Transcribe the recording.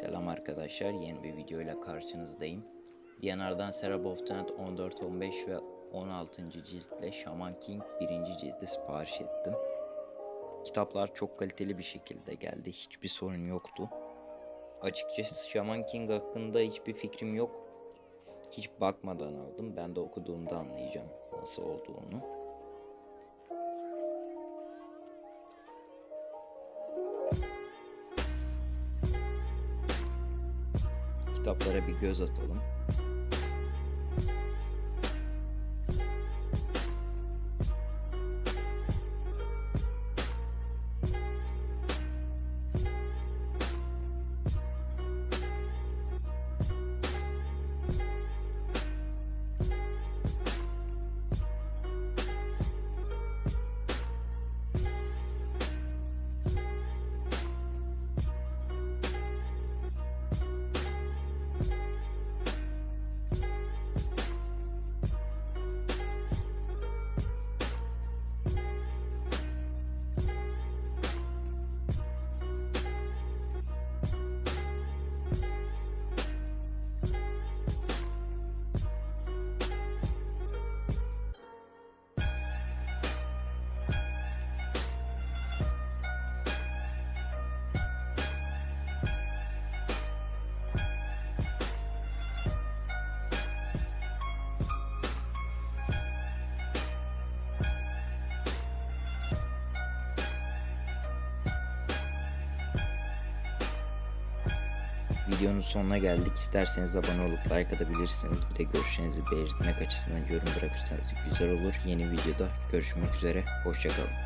Selam arkadaşlar, yeni bir videoyla karşınızdayım. DNR'dan Serap of the Night 14, 15 ve 16. ciltle Shaman King 1. cildi sipariş ettim. Kitaplar çok kaliteli bir şekilde geldi, hiçbir sorun yoktu. Açıkçası Shaman King hakkında hiçbir fikrim yok. Hiç bakmadan aldım, ben de okuduğumda anlayacağım nasıl olduğunu. Kitaplara bir göz atalım. Videonun sonuna geldik. İsterseniz abone olup like atabilirsiniz. Bir de görüşlerinizi belirtmek açısından yorum bırakırsanız güzel olur. Yeni videoda görüşmek üzere. Hoşçakalın.